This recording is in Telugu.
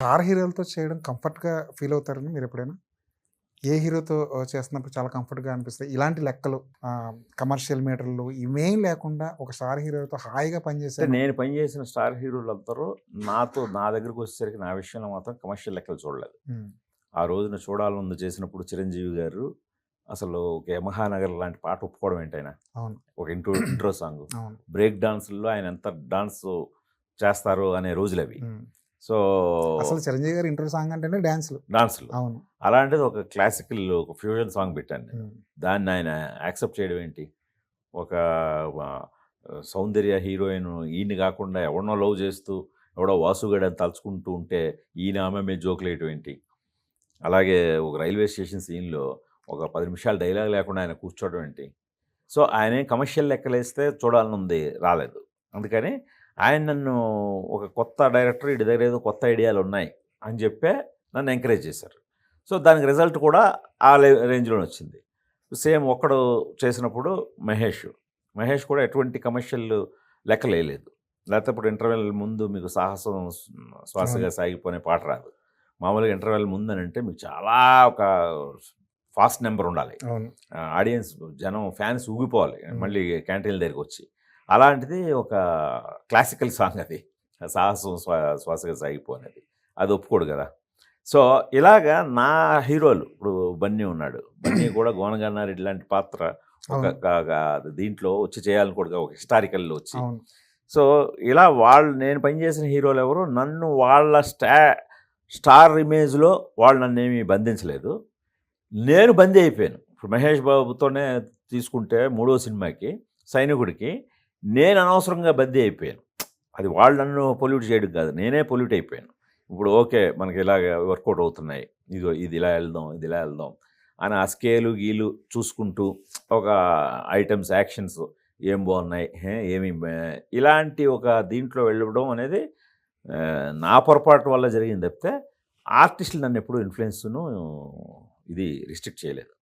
స్టార్ హీరోలతో చేయడం కంఫర్ట్‌గా ఫీల్ అవుతారండి మీరెప్పుడైనా? ఏ హీరోతో చేస్తున్నప్పుడు చాలా కంఫర్ట్‌గా అనిపిస్తాయి? ఇలాంటి లెక్కలు కమర్షియల్ మీటర్లు ఇవేం లేకుండా ఒక స్టార్ హీరోతో హాయిగా అంటే పనిచేసాను. నేను పనిచేసిన స్టార్ హీరోలందరూ నాతో నా దగ్గరికి వచ్చేసరికి నా విషయంలో మాత్రం కమర్షియల్ లెక్కలు చూడలేదు. ఆ రోజున చూడాలనుంది చేసినప్పుడు చిరంజీవి గారు అసలు ఒక యమహానగర్ లాంటి పాట ఒప్పుకోవడం ఏంటైనా. ఒక ఇంట్రో ఇంట్రో సాంగ్. బ్రేక్ డాన్స్‌ల్లో ఆయన ఎంత డాన్స్ చేస్తారు అనే రోజులవి. హ్మ్. సో అసలు చిరంజీవి గారి ఇంట్రో సాంగ్ అంటేనే డాన్స్‌లు. డాన్స్‌లు. అవును. అలాంటిది ఒక క్లాసికల్ ఒక ఫ్యూజన్ సాంగ్ పెట్టాను నేను. దాన్ని ఆయన యాక్సెప్ట్ చేయడం ఏంటి? ఒక సౌందర్య హీరోయిన్ ఈయన్ని కాకుండా ఎవడినో లవ్ చేస్తూ ఎవడో వాసుగాడని తలుచుకుంటూ ఉంటే ఈయన ఆమె మీద జోకులేయటం ఏంటి? అలాగే ఒక రైల్వే స్టేషన్ సీన్‌లో ఒక 10 నిమిషాలు డైలాగ్ లేకుండా ఆయన కూర్చోవడం ఏంటి? సో ఆయనేం కమర్షియల్ లెక్కలేస్తే చూడాలనుంది రాలేదు. అందుకని ఆయన నన్ను ఒక కొత్త డైరెక్టర్ ఈడి దగ్గర ఏదో కొత్త ఐడియాలు ఉన్నాయి అని చెప్పే నన్ను ఎంకరేజ్ చేశారు. సో దానికి రిజల్ట్ కూడా ఆ లే రేంజ్‌లోనే వచ్చింది. సేమ్ ఒక్కడు చేసినప్పుడు మహేష్. మహేష్ కూడా ఎటువంటి కమర్షియల్ లెక్కలేయలేదు. లేకపోతే ఇప్పుడు ఇంటర్వెల్ ముందు మీకు సాహసం శ్వాసగా సాగిపోనే పాట రాదు. మామూలుగా ఇంటర్వెల్ ముందనంటే మీకు చాలా ఒక ఫాస్ట్ నెంబర్ ఉండాలి. ఆడియన్స్ జనం ఫ్యాన్స్ ఊగిపోవాలి. మళ్ళీ క్యాంటీన్‌ల దగ్గరికొచ్చి. అలాంటిది ఒక క్లాసికల్ సాంగ్ అది. సాహసం శ్వా శ్వాసగా సాగిపో అనేది. అది ఒప్పుకోడు కదా! సో ఇలాగా నా హీరోలు ఇప్పుడు బన్నీ ఉన్నాడు. బన్నీ కూడా గోనగన్నారెడ్డి లాంటి పాత్ర ఒక దీంట్లో వచ్చి చేయాలనుకోడుగా ఒక హిస్టారికల్‌లో వచ్చి. సో ఇలా వాళ్ళు నేను పనిచేసిన హీరోలు ఎవరు నన్ను వాళ్ళ స్టా స్టార్ ఇమేజ్‌లో వాళ్ళు నన్నేమి బంధించలేదు. నేను బందీ అయిపోయాను. ఇప్పుడు మహేష్ బాబుతోనే తీసుకుంటే మూడో సినిమాకి 'సైనికుడికి' నేను అనవసరంగా బద్దీ అయిపోయాను. అది వాళ్ళు నన్ను పొల్యూట్ చేయడం కాదు. నేనే పొల్యూట్ అయిపోయాను. ఇప్పుడు ఓకే. మనకి ఇలాగ వర్కౌట్ అవుతున్నాయి. ఇదిగో ఇది ఇలా వెళ్దాం ఇది ఇలా వెళ్దాం అని ఆ స్కేలు, గీలు చూసుకుంటూ ఒక ఐటమ్స్ యాక్షన్స్ ఏం బాగున్నాయి? ఏమి ఇలాంటి ఒక దీంట్లో వెళ్ళడం అనేది నా పొరపాటు వల్ల జరిగింది తప్పితే ఆర్టిస్టులు నన్ను ఎప్పుడూ ఇన్‌ఫ్లుయెన్స్‌ను ఇది రిస్ట్రిక్ట్ చేయలేదు.